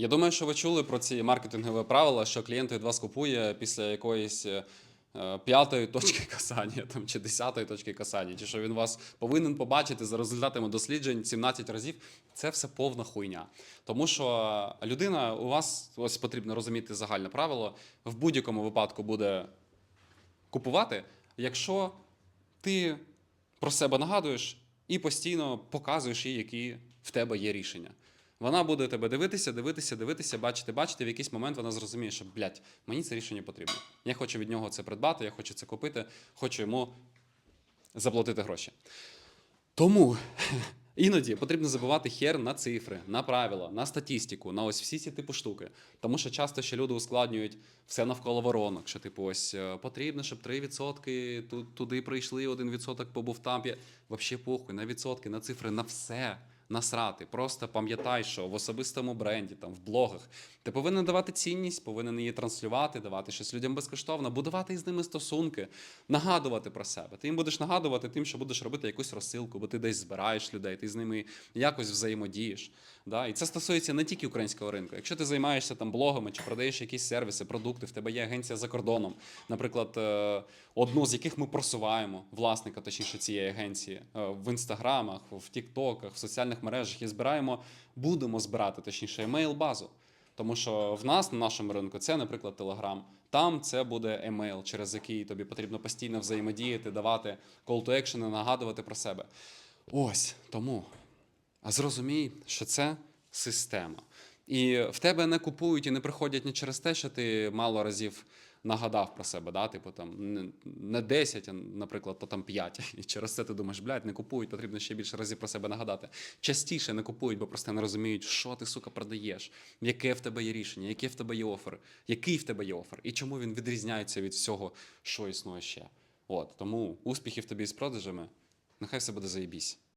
Я думаю, що ви чули про ці маркетингові правила, що клієнт від вас купує після якоїсь е, п'ятої точки касання там, чи десятої точки касання, чи що він вас повинен побачити за результатами досліджень 17 разів. Це все повна хуйня. Тому що людина у вас ось потрібно розуміти загальне правило, в будь-якому випадку буде купувати, якщо ти про себе нагадуєш і постійно показуєш їй, які в тебе є рішення. Вона буде тебе дивитися, дивитися, дивитися, бачити, бачити. В якийсь момент вона зрозуміє, що блядь, мені це рішення потрібно. Я хочу від нього це придбати, я хочу це купити, хочу йому заплатити гроші. Тому іноді потрібно забувати хер на цифри, на правила, на статистику, на ось всі ці типу штуки. Тому що часто ще люди ускладнюють все навколо воронок. Що, типу, ось е, потрібно, щоб 3% тут, туди прийшли, 1% побув там. Вообще похуй, на відсотки, на цифри, на все. Насрати. Просто пам'ятай, що в особистому бренді, там, в блогах, ти повинен давати цінність, повинен її транслювати, давати щось людям безкоштовно, будувати із ними стосунки, нагадувати про себе. Ти їм будеш нагадувати тим, що будеш робити якусь розсилку, бо ти десь збираєш людей, ти з ними якось взаємодієш. Да? І це стосується не тільки українського ринку. Якщо ти займаєшся там блогами чи продаєш якісь сервіси, продукти, в тебе є агенція за кордоном, наприклад, е, одну з яких ми просуваємо, власника, точніше, цієї агенції, е, в інстаграмах, в Тіктоках, в соціальних мережах і збираємо, будемо збирати, точніше, емейл-базу. Тому що в нас на нашому ринку це, наприклад, Telegram. Там це буде емейл, через який тобі потрібно постійно взаємодіяти, давати call to action, нагадувати про себе. Ось тому а зрозумій, що це система. І в тебе не купують і не приходять не через те, що ти мало разів нагадав про себе, да? типу там не- не 10, а, наприклад, то там 5. І через це ти думаєш, блядь, не купують, потрібно ще більше разів про себе нагадати. Частіше не купують, бо просто не розуміють, що ти, сука, продаєш, яке в тебе є рішення, яке в тебе є офер, який в тебе є офер, і чому він відрізняється від всього, що існує ще. От тому успіхів тобі з продажами. Нехай все буде заєбісь.